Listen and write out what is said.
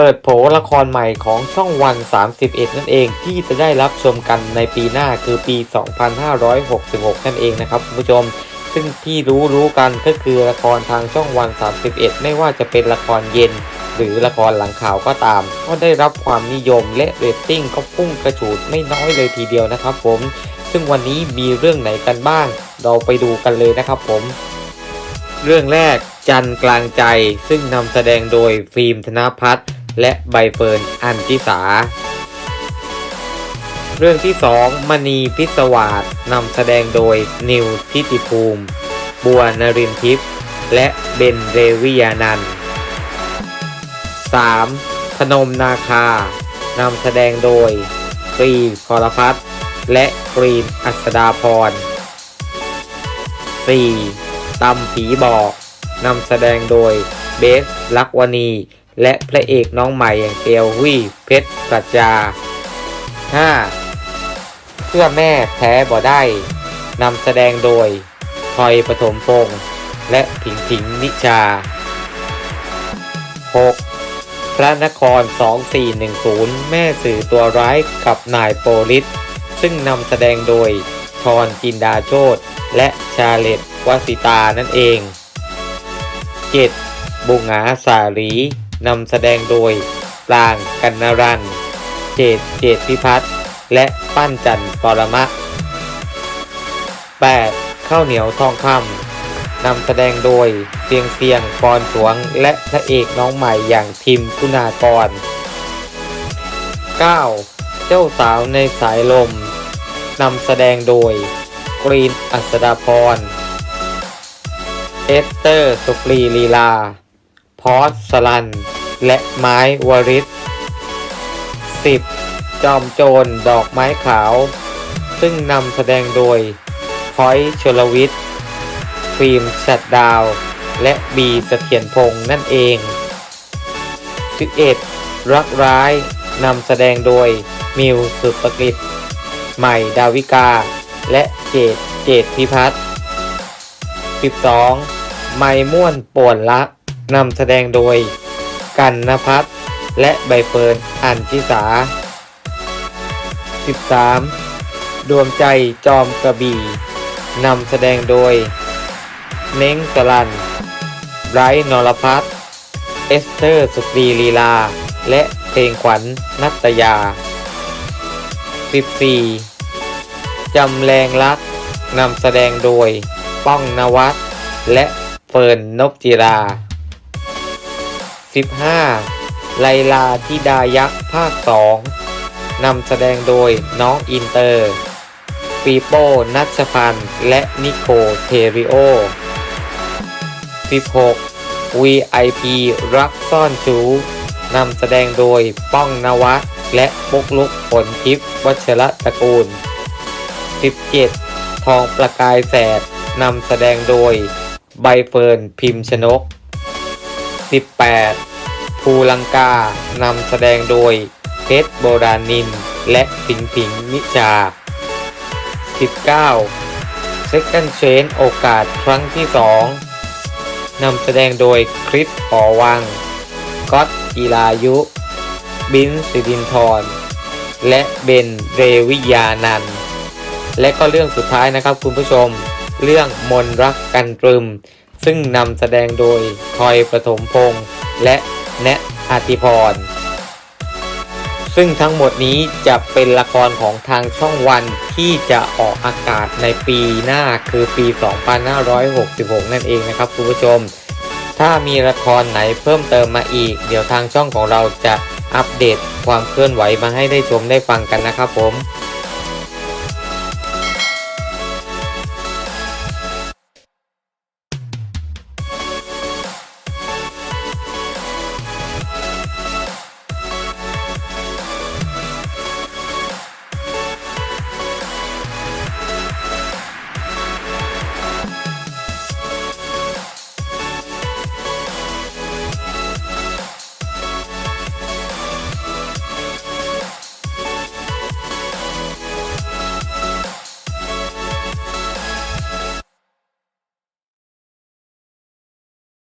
เปิดโผละครใหม่ของช่องวัน 31 นั่นเองที่จะได้รับชมกันในปีหน้าคือปี 2566 นั่นเองนะครับคุณผู้ชม ซึ่งที่รู้รู้กันก็คือละครทางช่องวัน 31 ไม่ว่าจะเป็นละครเย็น หรือละครหลังข่าวก็ตาม ก็ได้รับความนิยมและเรตติ้งก็พุ่งกระฉูดไม่น้อยเลยทีเดียวนะครับผม ซึ่งวันนี้มีเรื่องไหนกันบ้าง เราไปดูกันเลยนะครับผม เรื่องแรกจันกลางใจซึ่งนำแสดงโดยฟิล์มธนพัฒน์ และใบเฟิร์นอันทิสา เรื่องที่ 2 มณีพิศวาสนำแสดงโดยนิวทิติภูมิ บัวนรินทิพย์ และเบนเรวิยานันท์ 3. พนมนาคานำแสดงโดยตรีพรพัฒและกรีนอัศดาพร 4. ตำผีบอกนำแสดงโดยเบสลักวณี และพระเอกน้องใหม่อย่างเตียวหุยเพชรปรัชญา 5. เพื่อแม่แพ้บ่ได้นำแสดงโดยพลอยปฐมพงษ์และผิงผิงนิชา 6. พระนคร 2410 แม่สื่อตัวร้ายกับนายโปลิสซึ่งนำแสดงโดยชอนจินดาโชตและชาเลตวสิตานั่นเอง 7. บุงหาสาลี นำแสดงโดยปรางกันนรัน เจตเจตพิพัฒน์และปั้นจันทร์ปรมะ 8. ข้าวเหนียวทองคำนำแสดงโดยเสียงเสียงปอนสวง และพระเอกน้องใหม่อย่างทิมคุณากร 9. เจ้าสาวในสายลมนำแสดงโดยกรีนอัศดาพร เอสเตอร์ สุปรีลีลา พอสสลัน และไม้วริศ 10. จอมโจรดอกไม้ขาว ซึ่งนำแสดงโดยพอยชลวิทย์ฟิล์มชัดดาว และบีเสถียรพงษ์นั่นเอง 11. รักร้ายนำแสดงโดยมิวสุปกฤษใหม่ดาวิกา และเจดเจดพิพัฒน์ 12. ไมม่วนป่วนรัก นำแสดงโดย กันนพัฒน์และใบเฟิร์นอันทิสา 13. ดวงใจจอมกระบี่นำแสดงโดย เน้งสลันไบรท์นรพัฒน์เอสเตอร์สุปรีลีลา และเพลงขวัญนัตยา 14. จำแรงรักนำแสดงโดย ป้องนวัตและเฟิร์นนกจิรา 15. ไลลาธิดายักษ์ภาค 2 นำแสดงโดยน้องอินเตอร์ปีโป้นัชพันธ์และนิโคเทริโอ 16. VIP รักซ่อนชูนำแสดงโดยป้องนวัตและปุกลุกผลทิพย์วัชระตระกูล 17. ทองประกายแสดนำแสดงโดยใบเฟิร์นพิมพ์ชนก 18. ภูลังกานำแสดงโดยเพชรโบราณนิน และผิงผิงนิชา 19. Second Chance โอกาสครั้งที่ 2นำแสดงโดยคริสหอวังก๊อตกีฬายุ บินสิรินทร และเบนเรวิยานัน และก็เรื่องสุดท้ายนะครับคุณผู้ชม เรื่องมนรักกันตรึม ซึ่งนำแสดงโดยทอยประถมพงษ์และแนะอาติพร ซึ่งทั้งหมดนี้จะเป็นละครของทางช่องวันที่จะออกอากาศในปีหน้าคือปี 2566 นั่นเองนะครับคุณผู้ชม ถ้ามีละครไหนเพิ่มเติมมาอีก เดี๋ยวทางช่องของเราจะอัปเดตความเคลื่อนไหวมาให้ได้ชมได้ฟังกันนะครับผม